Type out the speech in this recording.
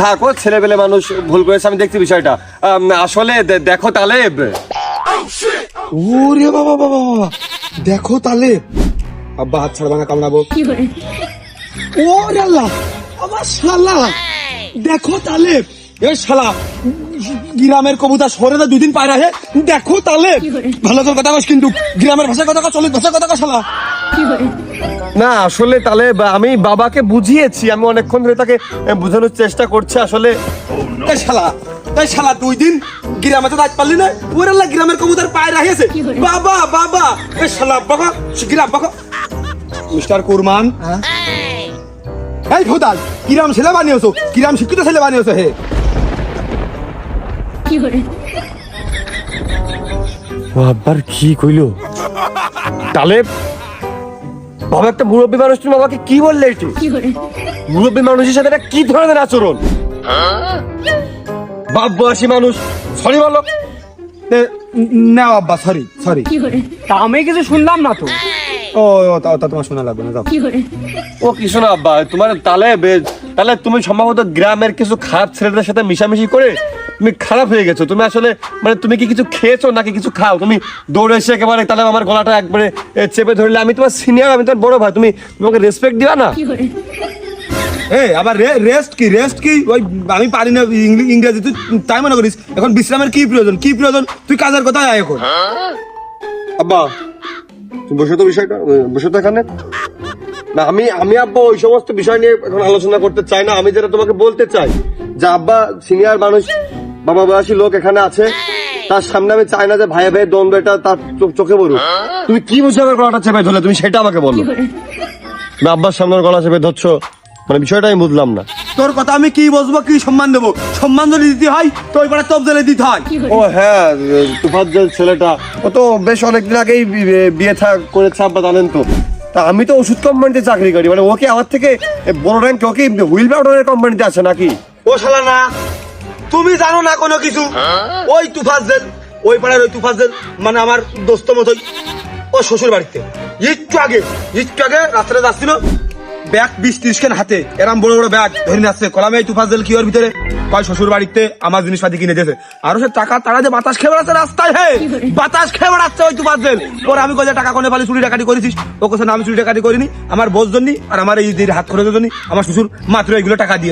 থাকো ছেলেবেলে মানুষ ভুল করেছে আমি দেখছি বিষয়টা। আসলে দেখো তালেব। ওরে বাবা বাবা বাবা দেখো তাহলে আব্বা হাত ছাড়বা না কামড়াবো। ওরে আল্লাহ আমার শালা। দেখো তাহলে এ শালা গ্রামের কবুতা সরে না দুদিন পায়রা হে। দেখো তাহলে ভালো করে কথা কস কিন্তু গ্রামের ভাষায় কথা চলিত ভাষায় কথা শালা। না আসলে তালেব আমি বাবাকে বুঝিয়েছি আমি অনেকক্ষণ ধরে তাকে বোঝানোর চেষ্টা করছি আসলে শালা শালা দুই দিন গ্রামে তো দাঁত পারলি না? ওরে আল্লাহ গ্রামের কবুতার পায়ে রাখিয়েছে। বাবা বাবা এ শালা বাবা গ্রাম বাবা। মিস্টার কুরমান। এই খোদাল কিরাম ছেলে বানিয়েছো কিরাম শিক্ষিত ছেলে বানিয়েছো হে। আব্বার কি কইলো? তালেব বাবা একটা মুরব্বী মানুষ তুমি বাবাকে কি বললে এটি? মুরব্বী মানুষের সাথে এটা কি ধরনের আচরণ? বাপ বয়সী মানুষ সরি বলো। না আব্বা সরি সরি। তা আমি কিছু শুনলাম না তো। ও ও, তা তোমার শোনা লাগবে না যাও। ও কি শোনো আব্বা? তোমার তালে তাহলে তুমি সম্ভবত গ্রামের কিছু খারাপ ছেলেদের সাথে মিশামিশি করে তুমি খারাপ হয়ে গেছো। তুমি আসলে মানে তুমি কি কিছু খেয়েছো নাকি কিছু খাও? তুমি দৌড়ে এসে একেবারে তাহলে আমার গলাটা একবারে চেপে ধরলে। আমি তোমার সিনিয়র আমি তোমার বড় ভাই। তুমি তোমাকে রেসপেক্ট দিবা না? এ আবার রেস্ট কি? রেস্ট কি? ওই আমি পারি না ইংরেজি। তুই তাই মনে করিস? এখন বিশ্রামের কি প্রয়োজন? কি প্রয়োজন? তুই কাজের কথা আয় এখন। আব্বা তুমি বসে তো বিষয়টা বসে তো এখানে। না আমি আমি আব্বা ওই সমস্ত বিষয় নিয়ে এখন আলোচনা করতে চাই না। আমি যেটা তোমাকে বলতে চাই যে আব্বা সিনিয়র মানুষ বাবা বয়সী লোক এখানে আছে তার সামনে আমি চাই না যে ভাই ভাই দ্বন্দ্ব এটা তার চোখ- চোখে পড়ুক। তুমি কি বুঝে আমার গলাটা চেপে ধরলে? তুমি সেটা আমাকে বলো। তুমি আব্বার সামনে গলা চেপে ধরছো? মানে বিষয়টা আমি বুঝলাম না। তোর কথা আমি কি বসবো কি সম্মান দেবো? সম্মান যদি দিতে হয় তো ওই পাড়া তপ জেলে দিতে হয়। ও হ্যাঁ তুফাত যে ছেলেটা ও তো বেশ অনেকদিন আগেই বিয়ে থা করেছে আব্বা জানেন তো। তা আমি তো ওষুধ কোম্পানিতে চাকরি করি। মানে ওকে আমার থেকে বড় র্যাঙ্ক ওকে হুইল পাউডারের কোম্পানিতে আছে নাকি? ও শালা না তুমি জানো না কোনো কিছু? ওই তুফাজেল ওই পাড়ার ওই তুফাজেল মানে আমার দোস্ত মতোই ও শ্বশুর বাড়িতে। একটু আগে একটু আগে রাস্তায় যাচ্ছিল ব্যাগ বিশ ত্রিশ খান হাতে এরম বড় বড় ব্যাগ ধরে যাচ্ছে কলামে এই তুফাজেল কি ওর ভিতরে? কয় শ্বশুর বাড়িতে আমার জিনিসপাতি কিনে দিয়েছে। আরও সে টাকা তারা যে বাতাস খেয়ে বেড়াচ্ছে রাস্তায় হে! বাতাস খেয়ে বেড়াচ্ছে ওই তুফাজেল পরে আমি কয়ে টাকা কোনে পালি? চুরি টাকাটি করেছিস? ও কোথায় আমি চুরি টাকাটি করিনি। আমার বোঝ জন্য আর আমার এই হাত খরচের জন্য আমার শ্বশুর মাত্র এইগুলো টাকা দিয়ে